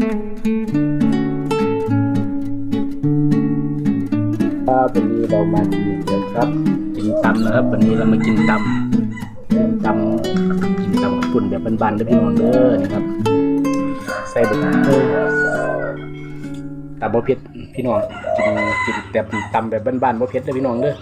ครับวันนี้เรามากินเดียวครับ กินตำนะครับ วันนี้เรามากินตำกินตำกินตำกับปุ่นแบบบานๆเด้พี่น้องเด้อนะครับ ใส่บะเออตำบ่เผ็ดพี่น้องกินกินแบบตำแบบบานๆบ่เผ็ดเด้พี่น้องเด้อ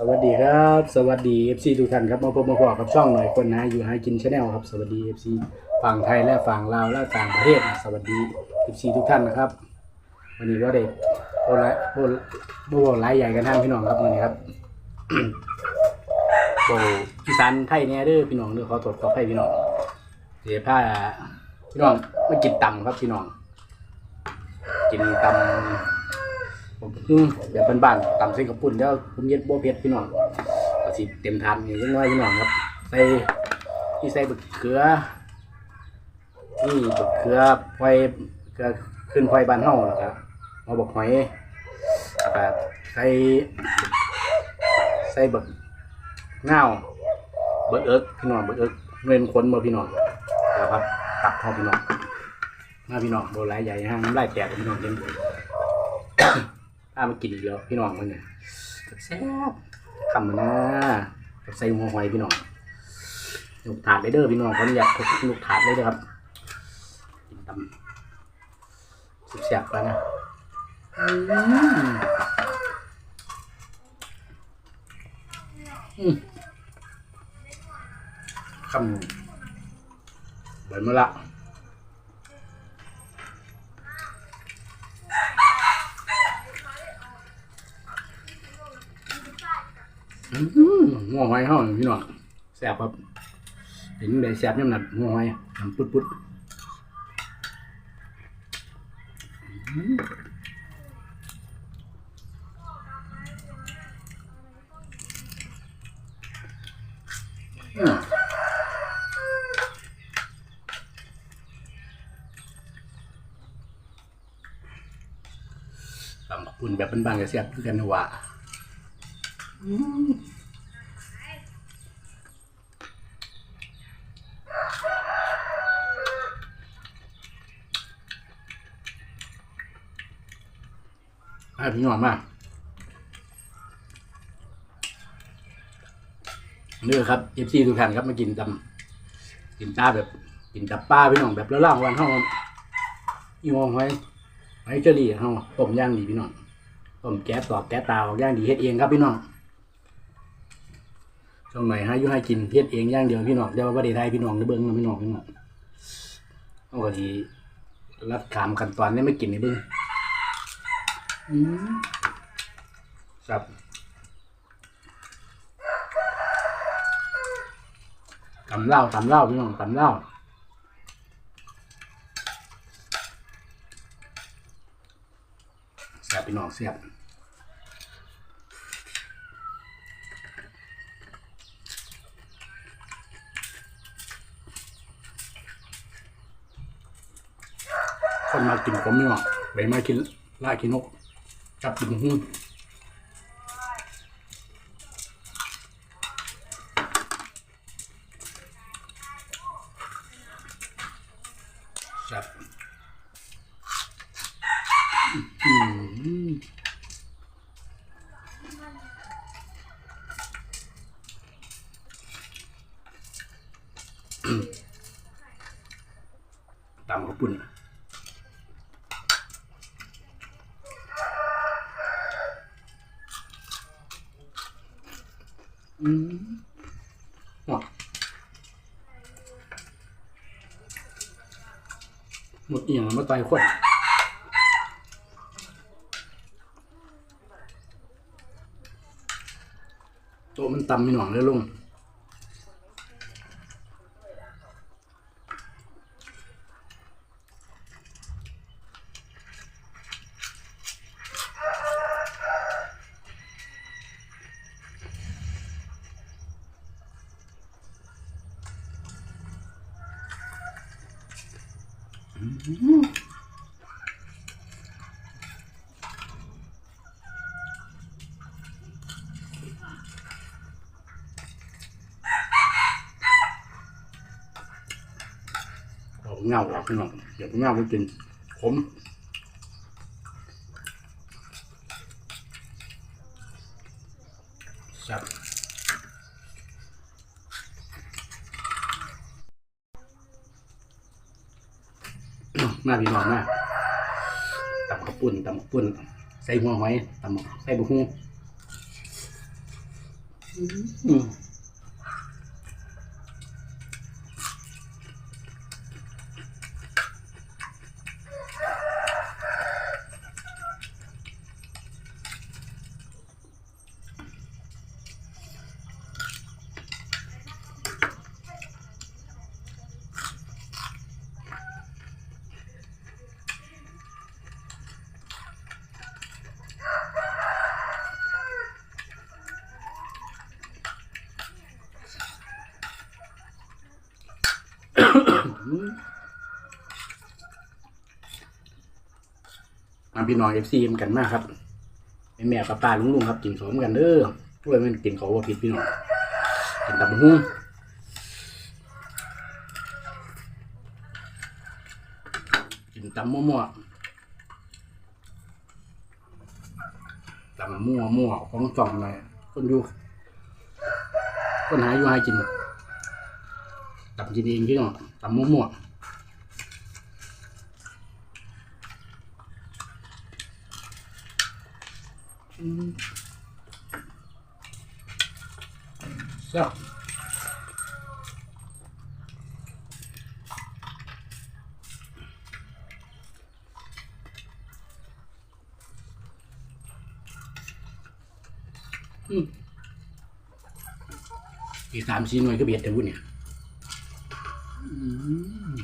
สวัสดีครับ สวัสดี FC ทุกท่านครับมาพบมาพอกับช่องหน่อยคนนะอยู่หากินชาแนลครับ สวัสดี FC ฝั่งไทยและฝั่งลาวและต่างประเทศนะสวัสดี FC ทุกท่านนะครับวันนี้ก็ได้โอ้ละโอ้โอ้หลายใหญ่กันทางพี่น้องครับวันนี้ครับโอ้อีสานไทยเนี่ยเด้อพี่น้องเด้อขอโทษขอให้พี่น้องเสียผ้าพี่น้องไม่กินตำครับพี่น้อง กินตำ ผมอืมเดี๋ยวเป็นบ้านๆตำเส้นกระปุ่นแล้วผมเย็ดบัวเพชรพี่น้องก็สิเต็มทานอย่างน้อยพี่น้องครับใส่ที่ใส่บะเขือนี่บะเขือไฟเขือขึ้นไฟบานเฮาแล้วครับมาบอกหอยแล้วก็ใส่ใส่บักเน่าเบิกเอิกพี่น้องเบิกเอิกเงินคนมาพี่น้องแล้วครับตับเฮาพี่น้องมาพี่น้องโบราณใหญ่ห้างน้ำลายแตกพี่น้องเห็น้ามากินอีกแล้วพี่น้องมันเนี่ยแซ่บคำมันนะกับใส่หัวหอยพี่น้องลูกถาดเลยเด้อพี่น้องเขาอยากทุกลูกถาดเลยเด้อครับกินตำสุดแซ่บแล้วนะอืมอืมคำเบิดมาละ อืมหัวหอยเฮาพี่น้องแซ่บครับเห็นได้แซ่บยำหนัดหัวหอยน้ำปุดปุดอืมอืมตำบักปุ่นแบบบ้านๆก็แซ่บคือกันนะว่า ให้พี่น้องมานี่ครับเอฟซีทุกท่านครับมากินตำกินตาแบบกินตับป้าพี่น้องแบบและล่างวันเท่าอีมองไว้ไว้เจรี่เท่าต้มย่างดีพี่น้องต้มแก๊สตอกแก๊สตาออกย่างดีเฮ็ดเองครับพี่น้อง ช่วงไหนให้ยุให้กินเฮ็ดเองย่างเดียวพี่น้องเดี๋ยวว่าได้ไทยพี่น้องได้เบิ้งนะพี่น้องพี่น้องต้องก็ทีรัดขามกันตอนนี้ไม่กินในเบิ้งครับตำเล้าตำเล้าพี่น้องตำเล้าเสียบพี่น้องเสียบ คนมากินผมนี่หว่าไปมากินล่ากินนกจับกินหุ้นจับอืมตามข้าวปุ้น อืมอ๋อหมดเอียงมาตายคนโตะมันต่ำไม่หน่องเลยลุง ngầu ngọt ngọt ngọt với kinh khủng พี่น้องมาตำข้าวปุ้นตำข้าวปุ้น ใส่หัวหอยตำใส่บุกฮูอืม มาพี่น้องเอฟซีมกันมากครับแม่แม่ป้าป้าลุงลุงครับกินสมกันเด้อด้วยมันกินเขาว่าผิดพี่น้องกินตำบักหุ่งกินตำมั่วๆตำมั่วมั่วของจ่องเลยคนอยู่คนหาอยู่ให้กิน ตำกินเองพี่น้องตำมั่วๆ So. Ừ. อีกสามสี่หน่วยก็เบียดแต่วุ้นเนี่ยอืม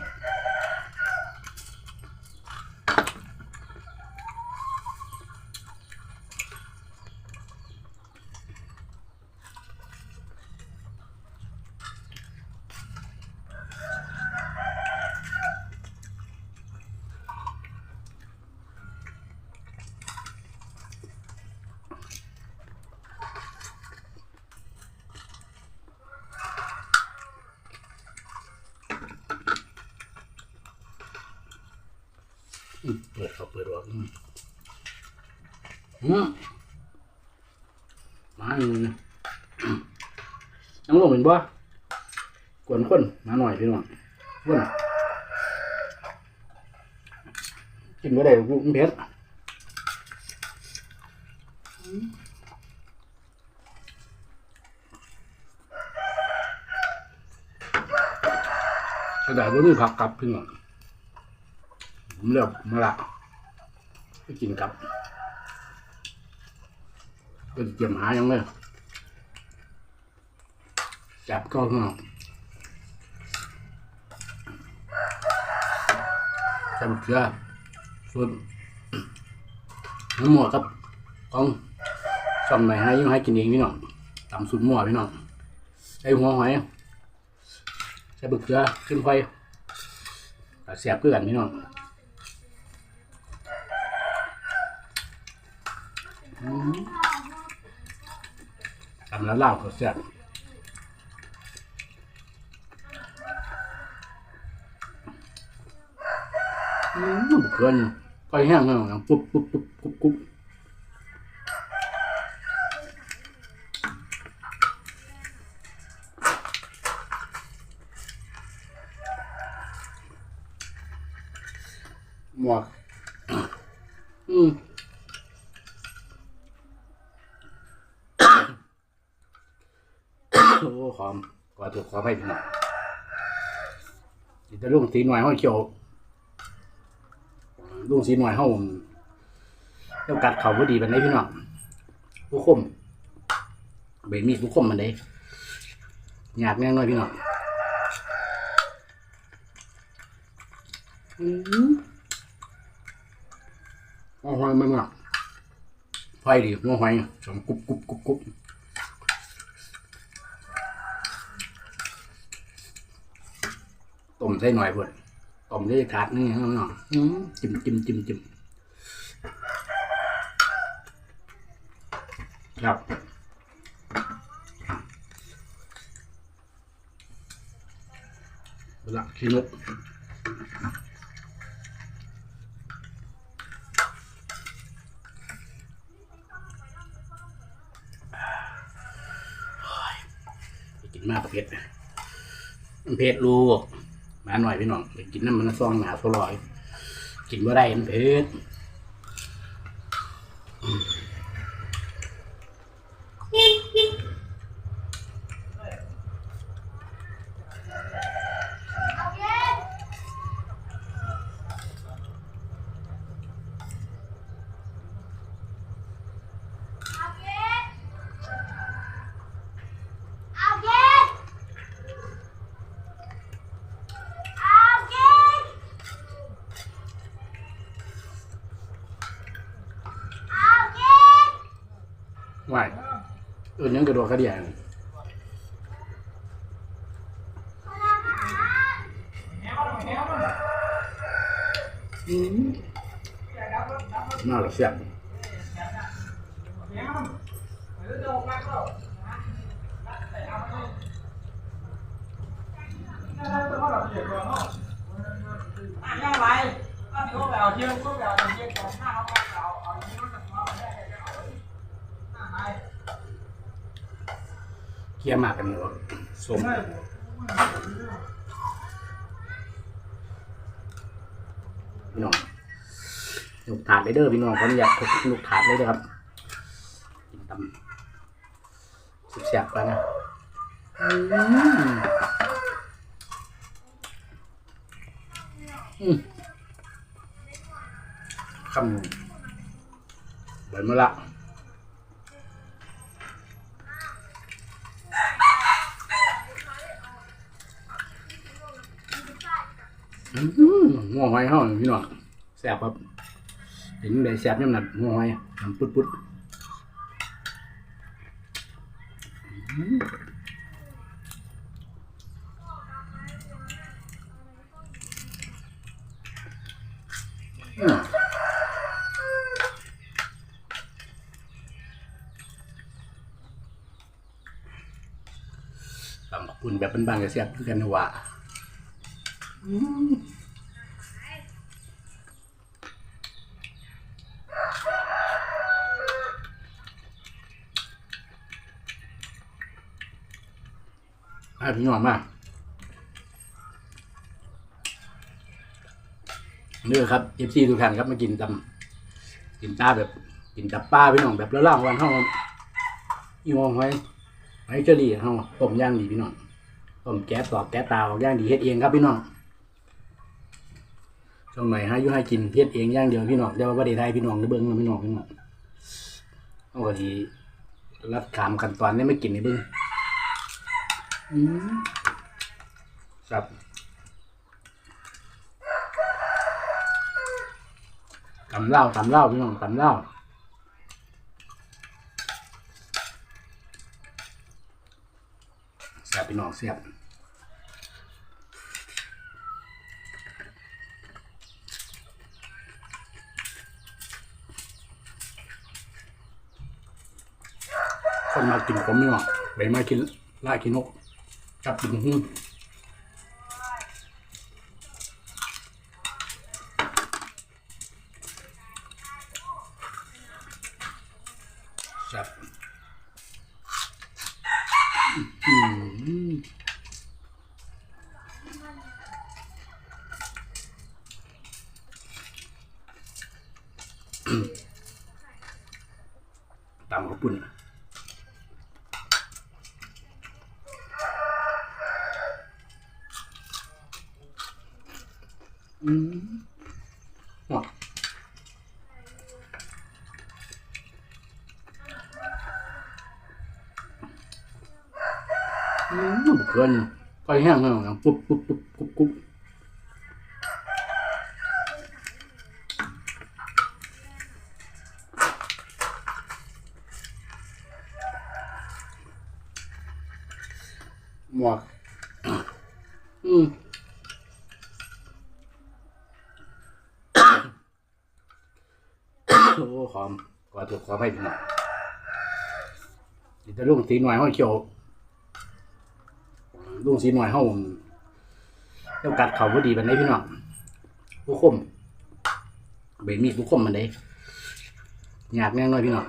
อืม เปิดเขาเปิดออกอืมอืมมาหนึ่งอืมน้ำลงเป็นบ่กวนคนมาหน่อยพี่น้องคนกินไม่ได้กูมันเผ็ดกระดาษบนนี้ผักกลับพี่น้องผมเลือกมาละ ไปกินกับก็จะเตรียมหายังเลยจับก็งาใส่มะเขือส่วนน้ำหมวครับของช่องไหนให้ยังให้กินเองพี่น้องตำสุดหม้อพี่น้องใส่หัวหอยใส่มะเขือขึ้นไฟเสียบเพื่อนพี่น้อง ทำแล้วล่าก็แซ่บอืมเกินไฟแห้งเลยอย่างปุ๊บปุ๊บปุ๊บปุ๊บปุ๊บหมวกอืม โอ้ขอมขอถูกขอให้พี่น้องจะลุงสีหน่อยห้อยเขียวลุงสีหน่อยห้องเจ้ากัดเขาพอดีบันไดพี่น้องผู้คมเบนมีผู้คมมันได้อยากแน่น้อยพี่น้องอืมหัวหอยมันอะไฟดีหัวหอยสมกุบกุบกุบกุบ ต้มใส่หน่อยเพื่อนต้มได้ถาดนึงข้างจิ้มจิ้มจิ้มจิ้มครับละขี้นกกินมากเผ็ดเผ็ดลูกาหน่อยพี่น้องไปกินน้ำมันซองหนาทลอย กินว่าได้มันเผ็ด เออยังกระโดดกระเดียนน่าหลับเสียงยังไรถ้าถือว่าแบบเที่ยวก็แบบเที่ยวของข้าวเอาเอาเอาอย่างนี้มันจะมาได้ก็เอาหน้าไหน เคี่ยวหมากกันอยู่สมพี่น้องลูกถาดเลยเด้อพี่น้องคนอยากลูกถาดเลยเด้อครับกินตำสุดแซ่บแล้วนะอืมอืมคำหนึ่งเบิดมาละ หัวหอยเฮาพี่น้องแซ่บครับเห็นได้แซ่บยำหนัดหัวหอยน้ำปุดปุดอืมอืมตำบักหุ่นแบบเป็นบางๆก็แซ่บคือกันนะว่าใพี่น้องมาเนื้อครับเอฟซีทุกท่านครับมากินตำกินตาแบบกินตับปลาพี่น้องแบบแล้วล่างวันเท่าอีมองไว้ไว้เจอรี่เท่าต้มย่างดีพี่น้องต้มแก๊สตอกแก๊สตาออกย่างดีเฮ็ดเองครับพี่น้องช่วงไหนฮะอยุ่ให้กินเฮ็ดเองย่างเดียวพี่น้องเดี๋ยวว่าประเดี๋ยวไทยพี่น้องได้เบิ้งนะพี่น้องพี่น้องเอาก็ทีรัดขามขั้นตอนนี้ไม่กินในเบิ้ง อืมครับตำเล้าตำเล้าพี่น้องตำเล้าแซ่บพี่น้องแซ่บคนมากินผมพี่น้องไปมากินล่ากินนก กับกินหุ้นครับอืมตำข้าวปุ้น อืมว้าอืมเกินไฟแห้งแล้วนะปุ๊บปุ๊บปุ๊บปุ๊บปุ๊บหมวกอืม โอ้ หอมกว่าถูกขอให้พี่น้องดิแต่ลุงสีหน่อยห้อยเขียวลุงสีหน่อยห้องเจ้ากัดเขาพอดีบันไดพี่น้องผู้คมเบมีผู้คมบันไดอยากแน่น้อยพี่น้อง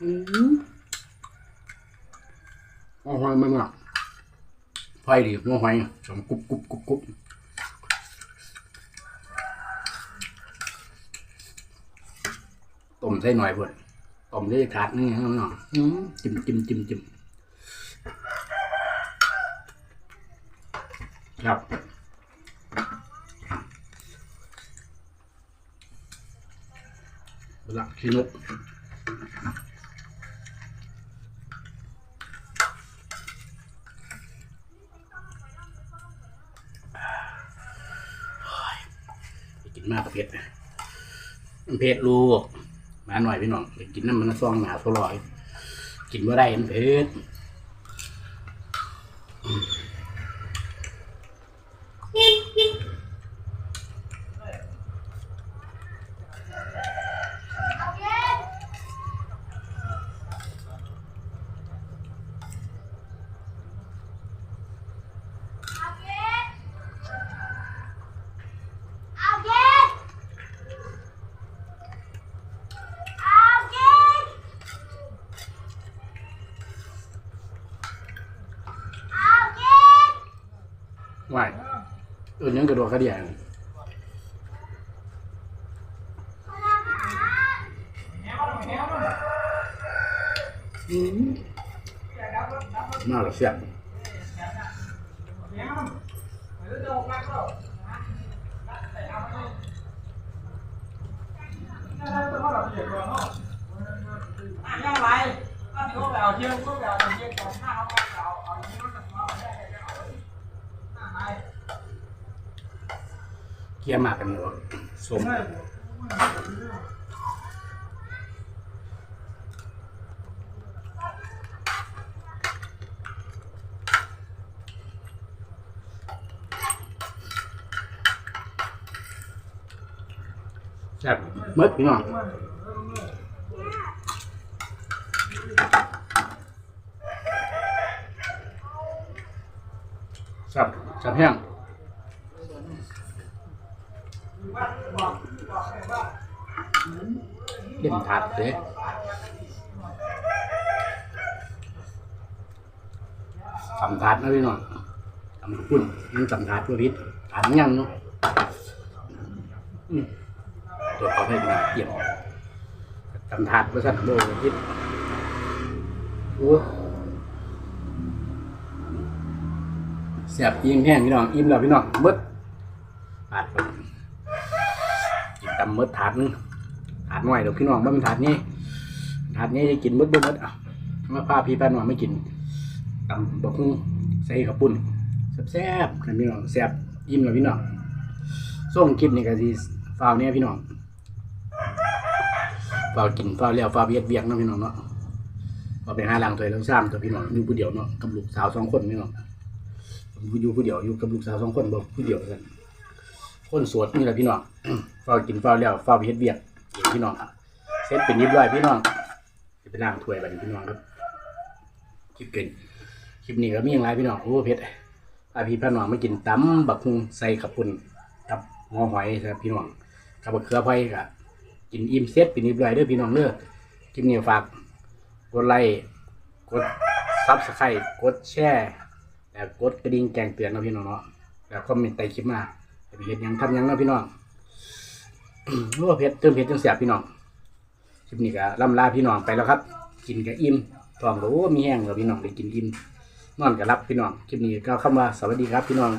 อืมหัวหอยมันอะไฟดีหัวหอยสมกุบกุบกุบกุบ ใส่หน่อยพื่อนต้มได้ถาดนี่ข้างนอกอื้อจิ้มจิ้มจิ้มจิ้มครับเวลาขี้นกกินมากเผ็ดเผ็ดลูก มาหน่อยพี่น้องกินน้ำมันซองหนาโซลอย กินว่าได้มันเผ็ด เออยังกระโดดกระเดียงอืมน่าจะเสียบเคี่ยวหมากกันอยู่สมแซ่บหมืดพี่น้องแซ่บแซ่บแห้ง เล่น ทัดเลยสำทัดนะพี่น้องสำพุ่นยังสำทัดตัวพิษถามยังเนาะตัวเขาให้มาเกี่ยวสำทัดบริษัทโบพิษโอ้เสียบยิงแห้งพี่น้องอิ่มแล้วพี่น้องเบิดปาดกินตำเบิดถาดนึง ถาดหน่อยเดี๋ยวพี่น้องบ่เป็นถาดนี้ถาดนี้จะกินมดบมดอะมาพาพี่ป้าน้องไม่กินตำบักหุ่งใส่ข้าวปุ้นแซ่บๆกันพี่น้องแซ่บยิ้มแล้วพี่น้องส่งคลิปนี่ก็สิฟาวเนี่ยพี่น้องฟาวกินฟาวเลี้ยวฟาวเวียดเวียกเนะพี่น้องเนาะพอไปหาล้างถ้วแล้วซ้ำตัวพี่น้องอยู่ผู้เดียวเนาะกับลูกสาวสองคนพี่น้องอยู่ผู้เดียวอยู่กับลูกสาวสองคนบ่ผู้เดียวกันคนสวดนี่แหละพี่น้องฟาวกินฟาวเลี้ยวฟาวไปเฮ็ดเวียก พี่น้องครับเซตเป็นเรียบร้อยพี่น้องจะไปล้างถ้วยบัดนพี่น้องครับคลิปเกินคลิปนี้ก็มีอย่างไรพี่น้องโอ้เผ็ดพาพี่พี่น้องมากินตำบักฮุงใส่ขับปุ่นกับหอหอยครับพี่น้องกับบักเขือไผ่กับกินอิ่มเซตเป็นเรียบร้อยเด้อพี่น้องเด้อคลิปนี้ฝากกดไลค์กดซับสไครต์กดแชร์แล้วกดกระดิ่งแจ้งเตือนนะพี่น้องเนาะแล้วคอมเมนต์ใต้คลิปมาให้ไปเห็นยังทำยังเนาะพี่น้อง โอ้เผ็ดเติมเผ็ดจังเสียบพี่น้องคลิปนี้ก็ล่ำลาพี่น้องไปแล้วครับ กินกับอิ่มท้องโหลมีแห้งแล้วพี่น้องได้กินอิ่มนอนกับรับพี่น้องคลิปนี้ก็เข้ามาสวัสดีครับพี่น้อง